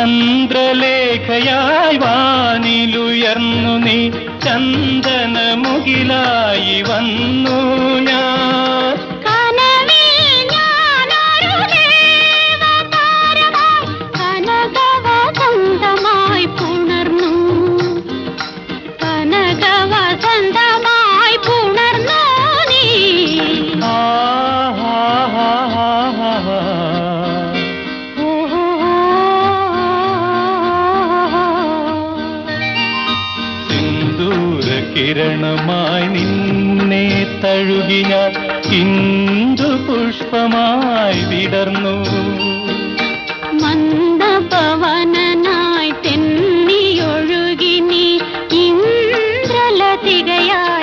ചന്ദ്രലേഖയായി വാനിലുയർന്നു നീ ചന്ദനമുകിലായി വ. കിരണമായി നിന്നെ തഴുകി ഞാൻ ഇന്ദു പുഷ്പമായി വിടർന്നു. മന്ദപവനായി തെന്നിയൊഴുകിനി നീ ഇന്ദ്രലതികയായി